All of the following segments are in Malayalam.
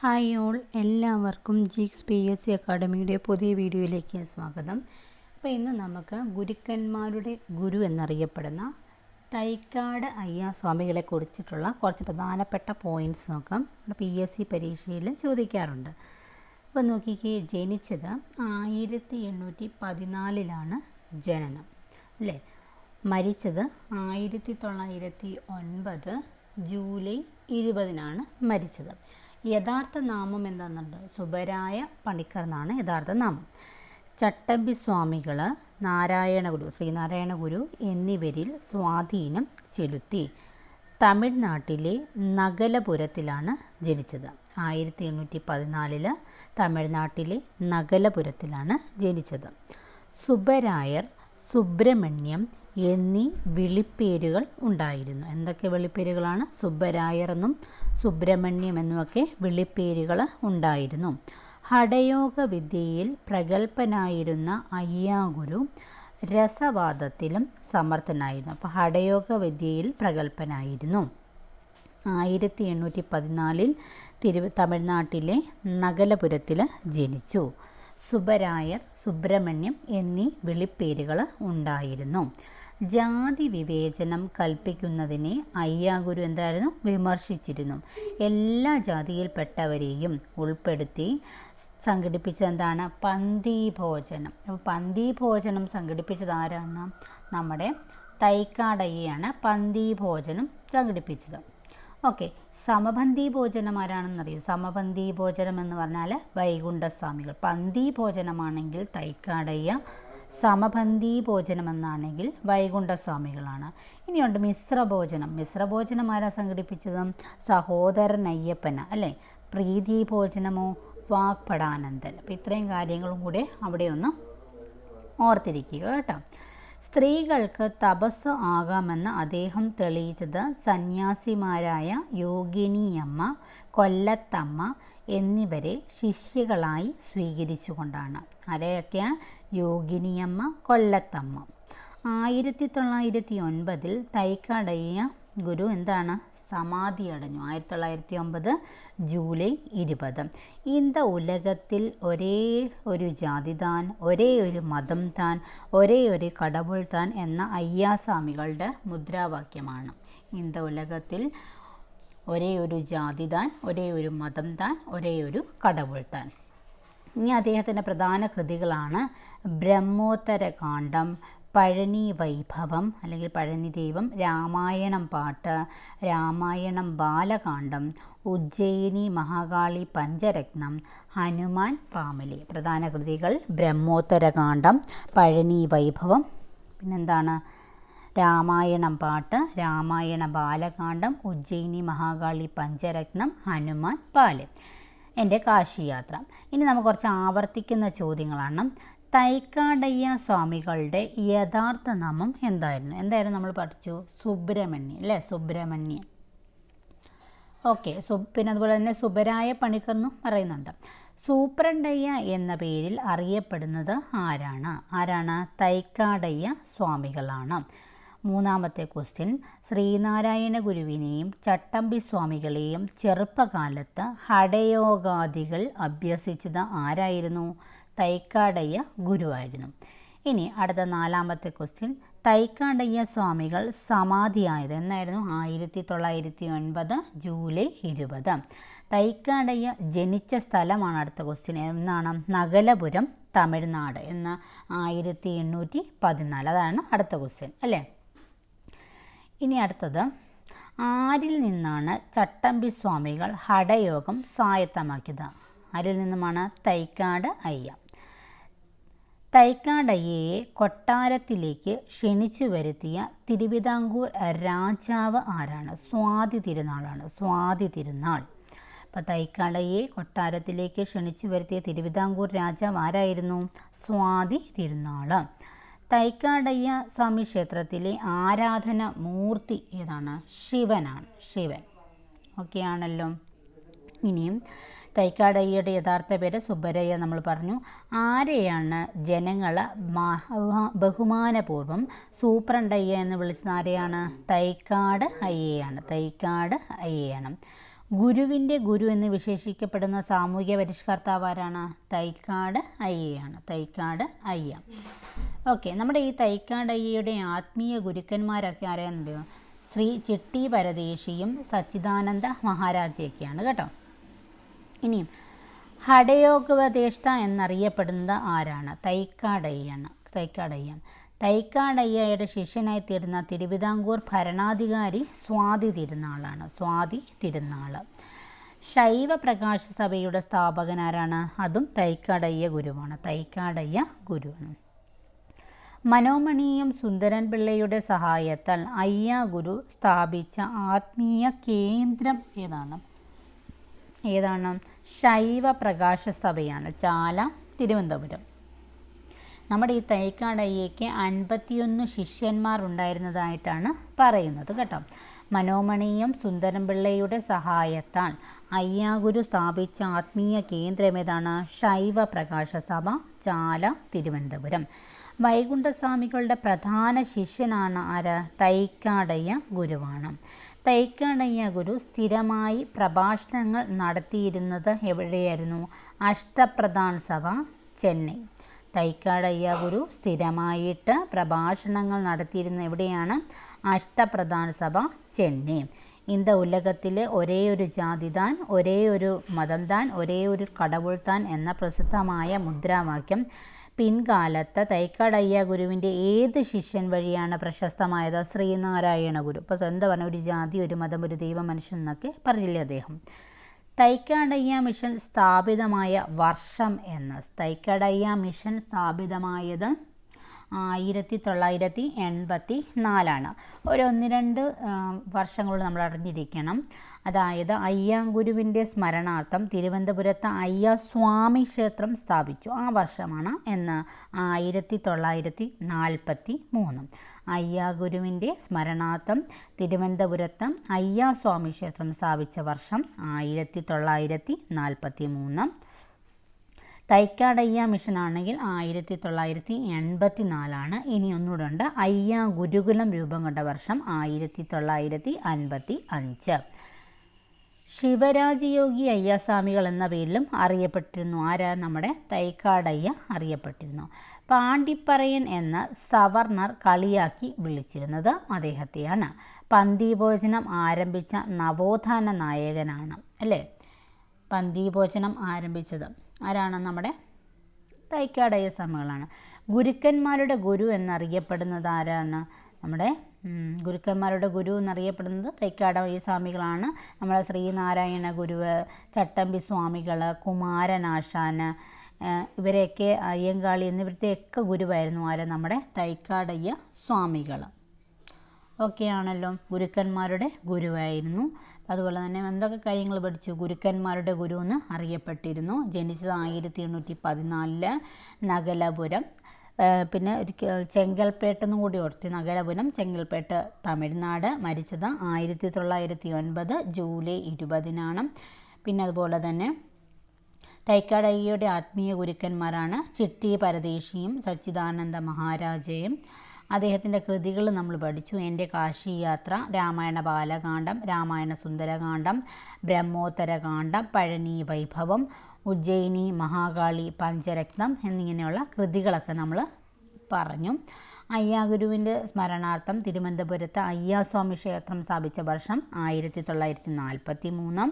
Hi all. എല്ലാവർക്കും ജിക്സ് പി എസ് സി അക്കാഡമിയുടെ പുതിയ വീഡിയോയിലേക്ക് സ്വാഗതം. അപ്പോൾ ഇന്ന് നമുക്ക് ഗുരുക്കന്മാരുടെ ഗുരു എന്നറിയപ്പെടുന്ന തൈക്കാട് അയ്യ സ്വാമികളെ കുറിച്ചിട്ടുള്ള കുറച്ച് പ്രധാനപ്പെട്ട പോയിന്റ്സ് നോക്കാം. പി എസ് സി പരീക്ഷയിൽ ചോദിക്കാറുണ്ട്. അപ്പോൾ നോക്കിക്കേ ജനിച്ചത് ആയിരത്തി എണ്ണൂറ്റി പതിനാലിലാണ് ജനനം അല്ലേ? മരിച്ചത് ആയിരത്തി തൊള്ളായിരത്തി ഒൻപത് ജൂലൈ ഇരുപതിനാണ് മരിച്ചത്. യഥാർത്ഥ നാമം എന്താണെന്നുണ്ട് സുബരായ പണിക്കർ എന്നാണ് യഥാർത്ഥ നാമം. ചട്ടമ്പി സ്വാമികൾ നാരായണ ഗുരു ശ്രീനാരായണ ഗുരു എന്നിവരിൽ സ്വാധീനം ചെലുത്തി തമിഴ്നാട്ടിലെ നഗലപുരത്തിലാണ് ജനിച്ചത്. ആയിരത്തി എണ്ണൂറ്റി പതിനാലിൽ തമിഴ്നാട്ടിലെ നഗലപുരത്തിലാണ് ജനിച്ചത്. സുബരായർ സുബ്രഹ്മണ്യം എന്നീ വിളിപ്പേരുകൾ ഉണ്ടായിരുന്നു. എന്തൊക്കെ വിളിപ്പേരുകളാണ്? സുബ്ബരായർ എന്നും സുബ്രഹ്മണ്യം എന്നുമൊക്കെ വിളിപ്പേരുകൾ ഉണ്ടായിരുന്നു. ഹടയോഗ വിദ്യയിൽ പ്രഗത്ഭനായിരുന്ന അയ്യാഗുരു രസവാദത്തിലും സമർത്ഥനായിരുന്നു. അപ്പോൾ ഹടയോഗ വിദ്യയിൽ പ്രഗത്ഭനായിരുന്നു. ആയിരത്തി എണ്ണൂറ്റി പതിനാലിൽ തിരു തമിഴ്നാട്ടിലെ നഗലപുരത്തിൽ ജനിച്ചു. സുബരായർ സുബ്രഹ്മണ്യം എന്നീ വിളിപ്പേരുകൾ ഉണ്ടായിരുന്നു. ജാതി വിവേചനം കൽപ്പിക്കുന്നതിനെ അയ്യാഗുരു എന്തായിരുന്നു? വിമർശിച്ചിരുന്നു. എല്ലാ ജാതിയിൽപ്പെട്ടവരെയും ഉൾപ്പെടുത്തി സംഘടിപ്പിച്ചത് എന്താണ് പന്തി ഭോജനം അപ്പോൾ പന്തി ഭോജനം സംഘടിപ്പിച്ചത് ആരാണ്? നമ്മുടെ തൈക്കാടയ്യാണ് പന്തി ഭോജനം സംഘടിപ്പിച്ചത്. ഓക്കെ. സമപന്തി ഭോജനം ആരാണെന്നറിയൂ? സമപന്തി ഭോജനം എന്ന് പറഞ്ഞാൽ വൈകുണ്ഠസ്വാമികൾ. പന്തി ഭോജനമാണെങ്കിൽ തൈക്കാടയ്യ സമപന്തി ഭോജനം എന്നാണെങ്കിൽ വൈകുണ്ഠസ്വാമികളാണ്. ഇനിയുണ്ട് മിശ്രഭോജനം. മിശ്രഭോജനം ആരാ സംഘടിപ്പിച്ചതും? സഹോദരൻ അയ്യപ്പന അല്ലേ? പ്രീതി ഭോജനമോ? വാഗ്പടാനന്ദൻ അപ്പം ഇത്രയും കാര്യങ്ങളും കൂടെ അവിടെ ഒന്ന് ഓർത്തിരിക്കുക കേട്ടോ. സ്ത്രീകൾക്ക് തപസ് ആകാമെന്ന് അദ്ദേഹം തെളിയിച്ചത് സന്യാസിമാരായ യോഗിനിയമ്മ കൊല്ലത്തമ്മ എന്നിവരെ ശിഷ്യകളായി സ്വീകരിച്ചുകൊണ്ടാണ്. ആരെയൊക്കെയാണ്? യോഗിനിയമ്മ കൊല്ലത്തമ്മ. ആയിരത്തി തൊള്ളായിരത്തി ഒൻപതിൽ തൈക്കടയ്യ ഗുരു എന്താണ്? സമാധി അടഞ്ഞു. ആയിരത്തി തൊള്ളായിരത്തി ഒമ്പത് ജൂലൈ ഇരുപത്. ഇന്ത ഉലകത്തിൽ ഒരേ ഒരു ജാതി താൻ ഒരേ ഒരു മതം താൻ ഒരേ ഒരു കടവുൾ താൻ എന്ന അയ്യാസ്വാമികളുടെ മുദ്രാവാക്യമാണ്. ഇന്ത ഉലകത്തിൽ ഒരേ ഒരു ജാതി താൻ ഒരേ ഒരു മതം താൻ ഒരേ ഒരു കടവുൾ താൻ. ഇനി അദ്ദേഹത്തിന്റെ പ്രധാന കൃതികളാണ് ബ്രഹ്മോത്തരകാന്ഡം പഴനി വൈഭവം അല്ലെങ്കിൽ പഴനി ദൈവം രാമായണം പാട്ട് രാമായണം ബാലകാന്ഡം ഉജ്ജയിനി മഹാകാളി പഞ്ചരത്നം ഹനുമാൻ പാമലി. പ്രധാന കൃതികൾ ബ്രഹ്മോത്തരകാന്ഡം പഴനി വൈഭവം പിന്നെന്താണ്? രാമായണം പാട്ട് രാമായണ ബാലകാന്ഡം ഉജ്ജയിനി മഹാകാളി പഞ്ചരത്നം ഹനുമാൻ പാൽ. എന്റെ കാശിയാത്ര. ഇനി നമുക്ക് കുറച്ച് ആവർത്തിക്കുന്ന ചോദ്യങ്ങളാണ്. തൈക്കാടയ്യ സ്വാമികളുടെ യഥാർത്ഥ നാമം എന്തായിരുന്നു? എന്തായിരുന്നു നമ്മൾ പഠിച്ചു? സുബ്രഹ്മണ്യൻ അല്ലേ? സുബ്രഹ്മണ്യൻ ഓക്കെ സു പിന്നെ അതുപോലെ തന്നെ സുബരായ പണിക്കെന്നും പറയുന്നുണ്ട്. സൂപ്രണ്ടയ്യ എന്ന പേരിൽ അറിയപ്പെടുന്നത് ആരാണ്? ആരാണ്? തൈക്കാടയ്യ സ്വാമികളാണ്. മൂന്നാമത്തെ ക്വസ്റ്റ്യൻ. ശ്രീനാരായണ ഗുരുവിനെയും ചട്ടമ്പി സ്വാമികളെയും ചെറുപ്പകാലത്ത് ഹടയോഗാദികൾ അഭ്യസിച്ചത് ആരായിരുന്നു? തൈക്കാടയ്യ ഗുരുവായിരുന്നു. ഇനി അടുത്ത നാലാമത്തെ ക്വസ്റ്റ്യൻ. തൈക്കാടയ്യ സ്വാമികൾ സമാധിയായത് എന്നായിരുന്നു ആയിരത്തി തൊള്ളായിരത്തി ഒൻപത് ജൂലൈ ഇരുപത്. തൈക്കാടയ്യ ജനിച്ച സ്ഥലമാണ് അടുത്ത ക്വസ്റ്റ്യൻ. എന്നാണ് നഗലപുരം തമിഴ്നാട് എന്ന ആയിരത്തി എണ്ണൂറ്റി പതിനാല്. അതാണ് അടുത്ത ക്വസ്റ്റ്യൻ അല്ലേ? ഇനി അടുത്തത്. ആരിൽ നിന്നാണ് ചട്ടമ്പി സ്വാമികൾ ഹടയോഗം സ്വായത്തമാക്കിയത്? ആരിൽ നിന്നുമാണ്? തൈക്കാട് അയ്യ. തൈക്കാടയ്യയെ കൊട്ടാരത്തിലേക്ക് ക്ഷണിച്ചു വരുത്തിയ തിരുവിതാംകൂർ രാജാവ് ആരാണ്? സ്വാതി തിരുനാളാണ്. സ്വാതി തിരുനാൾ. അപ്പോൾ തൈക്കാടയെ കൊട്ടാരത്തിലേക്ക് ക്ഷണിച്ചു വരുത്തിയ തിരുവിതാംകൂർ രാജാവ് ആരായിരുന്നു? സ്വാതി തിരുനാൾ തൈക്കാടയ്യ സ്വാമി ക്ഷേത്രത്തിലെ ആരാധന മൂർത്തി ഏതാണ്? ശിവനാണ്. ശിവൻ. ഓക്കെ ആണല്ലോ. ഇനിയും തൈക്കാടയ്യയുടെ യഥാർത്ഥ പേര് സുബ്ബരയ്യ നമ്മൾ പറഞ്ഞു. ആരെയാണ് ജനങ്ങൾ ബഹുമാനപൂർവം സൂപ്രണ്ടയ്യ എന്ന് വിളിച്ചത് ആരെയാണ്? തൈക്കാട് അയ്യയാണ്. തൈക്കാട് അയ്യയാണ്. ഗുരുവിന്റെ ഗുരു എന്ന് വിശേഷിക്കപ്പെടുന്ന സാമൂഹ്യ പരിഷ്കർത്താവ് ആരാണ്? തൈക്കാട് അയ്യയാണ്. തൈക്കാട് അയ്യ. ഓക്കെ നമ്മുടെ ഈ തൈക്കാടയ്യയുടെ ആത്മീയ ഗുരുക്കന്മാരൊക്കെ ആരെയാണെന്നറിയോ ശ്രീ ചിട്ടി പരദേശിയും സച്ചിദാനന്ദ മഹാരാജയൊക്കെയാണ് കേട്ടോ. ഇനിയും ഹടയോഗോപദേഷ്ട എന്നറിയപ്പെടുന്നത് ആരാണ്? തൈക്കാടയ്യാണ് തൈക്കാടയ്യൻ. തൈക്കാടയ്യയുടെ ശിഷ്യനായി തീർന്ന തിരുവിതാംകൂർ ഭരണാധികാരി സ്വാതി തിരുനാളാണ് സ്വാതി തിരുനാൾ ശൈവ പ്രകാശ സഭയുടെ സ്ഥാപകനാരാണ്? അതും തൈക്കാടയ്യ ഗുരുവാണ് തൈക്കാടയ്യ ഗുരുവാണ്. മനോമണിയും സുന്ദരൻ പിള്ളയുടെ സഹായത്താൽ അയ്യ ഗുരു സ്ഥാപിച്ച ആത്മീയ കേന്ദ്രം ഏതാണ്? ഏതാണ്? ശൈവ പ്രകാശ സഭയാണ് ചാല തിരുവനന്തപുരം. നമ്മുടെ ഈ തൈക്കാടയ്യയ്ക്ക് അൻപത്തിയൊന്ന് ശിഷ്യന്മാർ ഉണ്ടായിരുന്നതായിട്ടാണ് പറയുന്നത് കേട്ടോ. മനോമണിയും സുന്ദരംപിള്ളയുടെ സഹായത്താൽ അയ്യാഗുരു സ്ഥാപിച്ച ആത്മീയ കേന്ദ്രം ഏതാണ് ശൈവ പ്രകാശ സഭ ചാല തിരുവനന്തപുരം. വൈകുണ്ഠസ്വാമികളുടെ പ്രധാന ശിഷ്യനാണ് ആര്? തൈക്കാടയ്യ ഗുരുവാണ്. തൈക്കാടയ്യ ഗുരു സ്ഥിരമായി പ്രഭാഷണങ്ങൾ നടത്തിയിരുന്നത് എവിടെയായിരുന്നു? അഷ്ടപ്രധാൻ സഭ ചെന്നൈ. തൈക്കാടയ്യ ഗുരു സ്ഥിരമായിട്ട് പ്രഭാഷണങ്ങൾ നടത്തിയിരുന്ന എവിടെയാണ്? അഷ്ടപ്രധാന സഭ ചെന്നൈ. ഇന്ത ഉലകത്തിലെ ഒരേ ഒരു ജാതി താൻ ഒരേ ഒരു മതം താൻ ഒരേ ഒരു കടവുൾ താൻ എന്ന പ്രസിദ്ധമായ മുദ്രാവാക്യം പിൻകാലത്ത് തൈക്കാടയ്യ ഗുരുവിന്റെ ഏത് ശിഷ്യൻ വഴിയാണ് പ്രശസ്തമായത്? ശ്രീനാരായണ ഗുരു അപ്പോൾ എന്താ പറഞ്ഞ? ഒരു ജാതി ഒരു മതം ഒരു ദൈവ മനുഷ്യൻ എന്നൊക്കെ പറഞ്ഞില്ലേ അദ്ദേഹം? തൈക്കാടയ്യ മിഷൻ സ്ഥാപിതമായ വർഷം എന്ന്. തൈക്കാടയ്യ മിഷൻ സ്ഥാപിതമായത് ആയിരത്തി തൊള്ളായിരത്തി എൺപത്തി നാലാണ് ഒരു ഒന്ന് രണ്ട് വർഷങ്ങൾ നമ്മൾ അറിഞ്ഞിരിക്കണം. അതായത് അയ്യാങ്കുരുവിന്റെ സ്മരണാർത്ഥം തിരുവനന്തപുരത്ത് അയ്യ സ്വാമി ക്ഷേത്രം സ്ഥാപിച്ചു. ആ വർഷമാണ് എന്ന് ആയിരത്തി തൊള്ളായിരത്തി നാൽപ്പത്തി മൂന്ന് അയ്യാഗുരുവിന്റെ സ്മരണാർത്ഥം തിരുവനന്തപുരത്ത് അയ്യാസ്വാമി ക്ഷേത്രം സ്ഥാപിച്ച വർഷം ആയിരത്തി തൊള്ളായിരത്തി നാൽപ്പത്തി മൂന്ന് തൈക്കാടയ്യ മിഷനാണെങ്കിൽ ആയിരത്തി തൊള്ളായിരത്തി എൺപത്തി നാലാണ് ഇനി ഒന്നുകൂടെ ഉണ്ട് അയ്യ ഗുരുകുലം രൂപം കൊണ്ട വർഷം ആയിരത്തി തൊള്ളായിരത്തി അൻപത്തി അഞ്ച് ശിവരാജയോഗി അയ്യാസ്വാമികൾ എന്ന പേരിലും അറിയപ്പെട്ടിരുന്നു. ആരാ? നമ്മുടെ തൈക്കാടയ്യ അറിയപ്പെട്ടിരുന്നു. പാണ്ടിപ്പറയൻ എന്ന സവർണർ കളിയാക്കി വിളിച്ചിരുന്നത് അദ്ദേഹത്തെയാണ്. പന്തിഭോജനം ആരംഭിച്ച നവോത്ഥാന നായകനാണ് അല്ലേ? പന്തിഭോജനം ആരംഭിച്ചത് ആരാണ്? നമ്മുടെ തൈക്കാടയ സ്വാമികളാണ്. ഗുരുക്കന്മാരുടെ ഗുരു എന്നറിയപ്പെടുന്നത് ആരാണ്? നമ്മുടെ ഗുരുക്കന്മാരുടെ ഗുരു എന്നറിയപ്പെടുന്നത് ഈ സ്വാമികളാണ്. നമ്മുടെ ശ്രീനാരായണ ഗുരുവ് ചട്ടമ്പി സ്വാമികൾ കുമാരനാശാൻ ഇവരെയൊക്കെ അയ്യങ്കാളി എന്നിവരുടെയൊക്കെ ഗുരുവായിരുന്നു ആര്? നമ്മുടെ തൈക്കാടയ്യ സ്വാമികൾ ഓക്കെ ആണല്ലോ ഗുരുക്കന്മാരുടെ ഗുരുവായിരുന്നു. അതുപോലെ തന്നെ എന്തൊക്കെ കാര്യങ്ങൾ പഠിച്ചു? ഗുരുക്കന്മാരുടെ ഗുരു എന്ന് അറിയപ്പെട്ടിരുന്നു. ജനിച്ചത് ആയിരത്തി എണ്ണൂറ്റി പതിനാലിൽ നഗലപുരം. പിന്നെ ഒരു ചെങ്കൽപ്പേട്ടെന്നും കൂടി ഓർത്തി. നഗരപുരം ചെങ്കൽപ്പേട്ട് തമിഴ്നാട്. മരിച്ചത് ആയിരത്തി തൊള്ളായിരത്തി ഒൻപത് ജൂലൈ ഇരുപതിനാണ്. പിന്നെ അതുപോലെ തന്നെ തൈക്കാടയ്യയുടെ ആത്മീയ ഗുരുക്കന്മാരാണ് ചിട്ടി പരദേശിയും സച്ചിദാനന്ദ മഹാരാജയും. അദ്ദേഹത്തിന്റെ കൃതികൾ നമ്മൾ പഠിച്ചു. എന്റെ കാശി യാത്ര രാമായണ ബാലകാന്ഡം രാമായണ സുന്ദരകാന്ഡം ബ്രഹ്മോത്തരകാന്ഡം പഴനി വൈഭവം ഉജ്ജയിനി മഹാകാളി പഞ്ചരത്നം എന്നിങ്ങനെയുള്ള കൃതികളൊക്കെ നമ്മൾ പറഞ്ഞു. അയ്യാഗുരുവിന്റെ സ്മരണാർത്ഥം തിരുവനന്തപുരത്ത് അയ്യാസ്വാമി ക്ഷേത്രം സ്ഥാപിച്ച വർഷം ആയിരത്തി തൊള്ളായിരത്തി നാൽപ്പത്തി മൂന്ന്.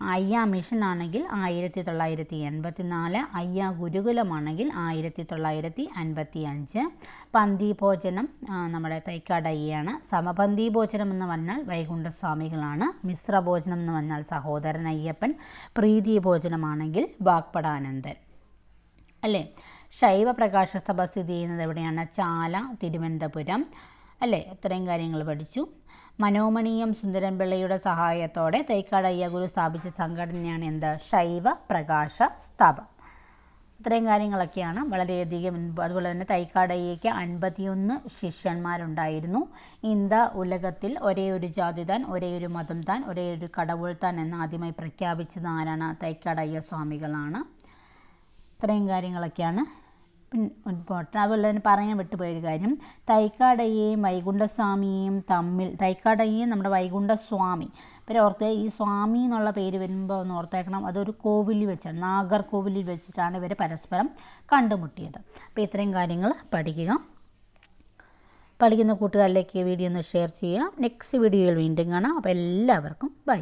അയ്യ മിഷൻ ആണെങ്കിൽ ആയിരത്തി തൊള്ളായിരത്തി എൺപത്തി നാല് അയ്യ ഗുരുകുലമാണെങ്കിൽ ആയിരത്തി തൊള്ളായിരത്തി അൻപത്തി അഞ്ച് പന്തി ഭോജനം നമ്മുടെ തൈക്കാടയ്യാണ് സമപന്തി ഭോജനം എന്ന് പറഞ്ഞാൽ വൈകുണ്ഠസ്വാമികളാണ്. മിശ്ര ഭോജനം എന്ന് പറഞ്ഞാൽ സഹോദരൻ അയ്യപ്പൻ. പ്രീതി ഭോജനമാണെങ്കിൽ വാഗ്പടാനന്ദൻ അല്ലേ? ശൈവ പ്രകാശ സഭ സ്ഥിതി ചെയ്യുന്നത് എവിടെയാണ്? ചാല തിരുവനന്തപുരം. അല്ലേ? ഇത്രയും കാര്യങ്ങൾ പഠിച്ചു. മനോമണീയം സുന്ദരൻപിള്ളയുടെ സഹായത്തോടെ തൈക്കാട് അയ്യഗുരു സ്ഥാപിച്ച സംഘടനയാണ് എന്ത്? ശൈവ പ്രകാശ സ്ഥാപം. ഇത്രയും കാര്യങ്ങളൊക്കെയാണ് വളരെയധികം അതുപോലെ തന്നെ തൈക്കാടയ്യയ്ക്ക് അൻപത്തിയൊന്ന് ശിഷ്യന്മാരുണ്ടായിരുന്നു. ഇന്ത ഉലകത്തിൽ ഒരേ ഒരു ജാതി താൻ ഒരേ ഒരു മതം താൻ ഒരേ ഒരു കടവുൾ താൻ എന്ന് ആദ്യമായി പ്രഖ്യാപിച്ചത് ആരാണ്? തൈക്കാടയ്യ സ്വാമികളാണ്. ഇത്രയും കാര്യങ്ങളൊക്കെയാണ് അതുപോലെ തന്നെ പറയാൻ വിട്ടുപോയൊരു കാര്യം. തൈക്കാടയെയും വൈകുണ്ഠസ്വാമിയും തമ്മിൽ തൈക്കാടയെയും നമ്മുടെ വൈകുണ്ഠസ്വാമി. പിന്നെ ഓർത്ത് ഈ സ്വാമി എന്നുള്ള പേര് വരുമ്പോൾ ഒന്ന് ഓർത്തേക്കണം. അതൊരു കോവിലിൽ വെച്ചാണ് നാഗർകോവിലിൽ വെച്ചിട്ടാണ് ഇവർ പരസ്പരം കണ്ടുമുട്ടിയത്. അപ്പോൾ ഇത്രയും കാര്യങ്ങൾ പഠിക്കുക. പഠിക്കുന്ന കൂട്ടുകാരിലേക്ക് വീഡിയോ ഒന്ന് ഷെയർ ചെയ്യുക. നെക്സ്റ്റ് വീഡിയോയിൽ വീണ്ടും കാണാം. അപ്പോൾ എല്ലാവർക്കും ബൈ.